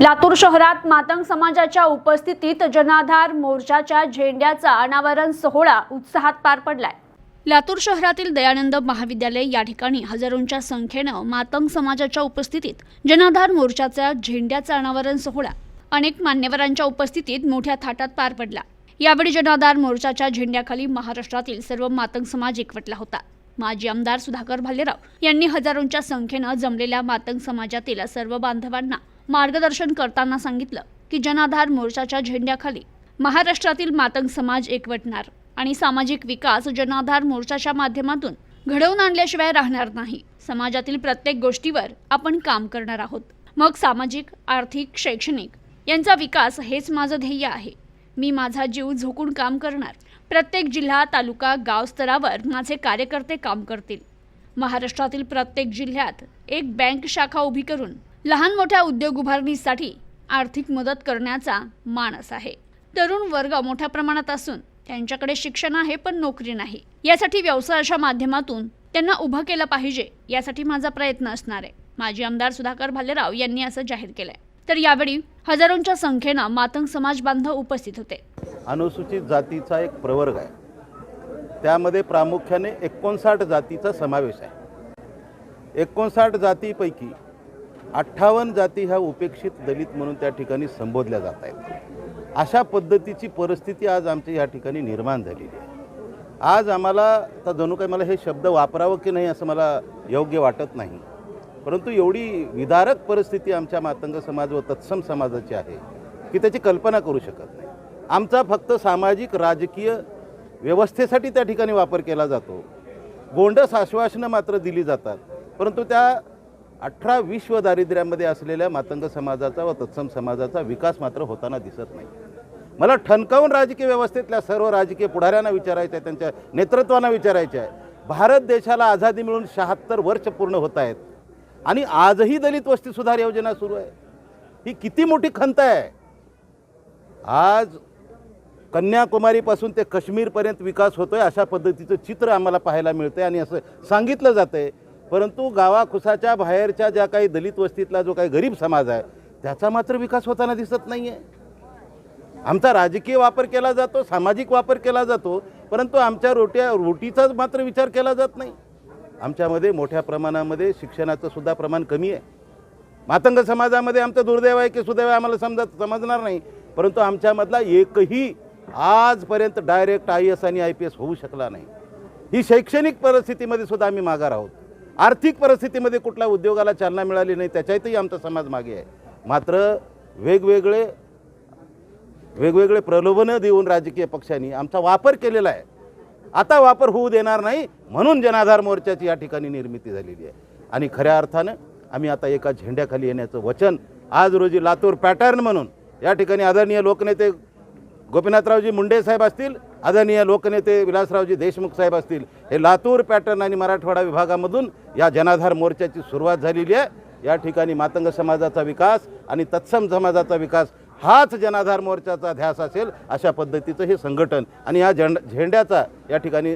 लातूर शहरात मातंग समाजाच्या उपस्थितीत जनाधार मोर्चाच्या झेंड्याचा अनावरण सोहळा उत्साहात पार पडलाय. लातूर शहरातील दयानंद महाविद्यालय या ठिकाणी हजारोंच्या संख्येनं मातंग समाजाच्या उपस्थितीत जनाधार मोर्चाच्या झेंड्याचा अनावरण सोहळा अनेक मान्यवरांच्या उपस्थितीत मोठ्या थाटात पार पडला. यावेळी जनाधार मोर्चाच्या झेंड्याखाली महाराष्ट्रातील सर्व मातंग समाज एकवटला होता. माजी आमदार सुधाकर भालेराव यांनी हजारोंच्या संख्येनं जमलेल्या मातंग समाजातील सर्व बांधवांना मार्गदर्शन करताना सांगितलं की जनाधार मोर्चाच्या झेंड्याखाली महाराष्ट्रातील मातंग समाज एकवटणार आणि सामाजिक विकास जनाधार मोर्चाच्या माध्यमातून घडवून आणल्याशिवाय राहणार नाही. समाजातील प्रत्येक गोष्टीवर आपण काम करणार आहोत. मग सामाजिक आर्थिक शैक्षणिक यांचा विकास हेच माझं ध्येय आहे. मी माझा जीव झोकून काम करणार. प्रत्येक जिल्हा तालुका गाव स्तरावर माझे कार्यकर्ते काम करतील. महाराष्ट्रातील प्रत्येक जिल्ह्यात एक बँक शाखा उभी करून लहान मोठ्या उद्योग उभारणीसाठी आर्थिक मदत करण्याचा मानस आहे. तरुण वर्ग मोठ्या प्रमाणात असून त्यांच्याकडे शिक्षण आहे पण नोकरी नाही. यासाठी व्यवसायाच्या माध्यमातून त्यांना उभं केलं पाहिजे यासाठी माझा प्रयत्न असणार आहे. माजी आमदार सुधाकर भालेराव यांनी असं जाहीर केलंय. तर यावेळी हजारोंच्या संख्येनं मातंग समाज बांधव उपस्थित होते. अनुसूचित जातीचा एक प्रवर्ग आहे. त्यामध्ये प्रामुख्याने एकोणसाठ जातीचा समावेश आहे. एकोणसाठ जातीपैकी अठ्ठावन्न जाती ह्या उपेक्षित दलित म्हणून त्या ठिकाणी संबोधल्या जात आहेत. अशा पद्धतीची परिस्थिती आज आमच्या या ठिकाणी निर्माण झालेली आहे. आज आम्हाला आता जणू काही मला हे शब्द वापरावं की नाही असं मला योग्य वाटत नाही. परंतु एवढी विदारक परिस्थिती आमच्या मातंग समाज व तत्सम समाजाची आहे की त्याची कल्पना करू शकत नाही. आमचा फक्त सामाजिक राजकीय व्यवस्थेसाठी त्या ठिकाणी वापर केला जातो. गोंडस आश्वासनं मात्र दिली जातात. परंतु त्या अठरा विश्व दारिद्र्यामध्ये असलेल्या मातंग समाजाचा व तत्सम समाजाचा विकास मात्र होताना दिसत नाही. मला ठणकावून राजकीय व्यवस्थेतल्या सर्व राजकीय पुढाऱ्यांना विचारायचं आहे त्यांच्या नेतृत्वांना विचारायचं आहे. भारत देशाला आझादी मिळून शहात्तर वर्ष पूर्ण होत आहेत. आणि आजही दलित वस्ती सुधार योजना सुरू आहे. ही किती मोठी खंत आहे? आज कन्याकुमारीपासून ते काश्मीरपर्यंत विकास होतो आहे अशा पद्धतीचं चित्र आम्हाला पाहायला मिळतं आहे आणि असं सांगितलं जातंय. परंतु गावाखुसाच्या बाहेरच्या ज्या काही दलित वस्तीतला जो काही गरीब समाज आहे त्याचा मात्र विकास होताना दिसत नाही आहे आमचा राजकीय वापर केला जातो सामाजिक वापर केला जातो परंतु आमच्या रोट्या रोटीचाच मात्र विचार केला जात नाही. आमच्यामध्ये मोठ्या प्रमाणामध्ये शिक्षणाचं सुद्धा प्रमाण कमी आहे. मातंग समाजामध्ये आमचं दुर्दैव आहे की सुदैव आम्हाला समजा समजणार नाही परंतु आमच्यामधला एकही आजपर्यंत डायरेक्ट आय एस आणि आय पी एस होऊ शकला नाही. ही शैक्षणिक परिस्थितीमध्ये सुद्धा आम्ही मागार आहोत. आर्थिक परिस्थितीमध्ये कुठल्या उद्योगाला चालना मिळाली नाही त्याच्यातही आमचा समाज मागे आहे. मात्र वेगवेगळे वेगवेगळे प्रलोभनं देऊन राजकीय पक्षांनी आमचा वापर केलेला आहे. आता वापर होऊ देणार नाही म्हणून जनाधार मोर्चाची या ठिकाणी निर्मिती झालेली आहे. आणि खऱ्या अर्थानं आम्ही आता एका झेंड्याखाली येण्याचं वचन आज रोजी लातूर पॅटर्न म्हणून या ठिकाणी आदरणीय लोकनेते गोपीनाथरावजी मुंडे साहेब असतील आदरणीय लोकनेते विलासरावजी देशमुख साहेब असतील हे लातूर पॅटर्न आणि मराठवाडा विभागामधून या जनाधार मोर्चाची सुरुवात झालेली आहे. या ठिकाणी मातंग समाजाचा विकास आणि तत्सम समाजाचा विकास हाच जनाधार मोर्चाचा ध्यास असेल अशा पद्धतीचं हे संघटन आणि या झेंड झेंड्याचा या ठिकाणी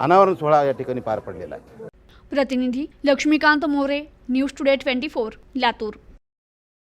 अनावरण सोहळा या ठिकाणी पार पडलेला आहे. प्रतिनिधी Laxmikant More news today twenty four Latur.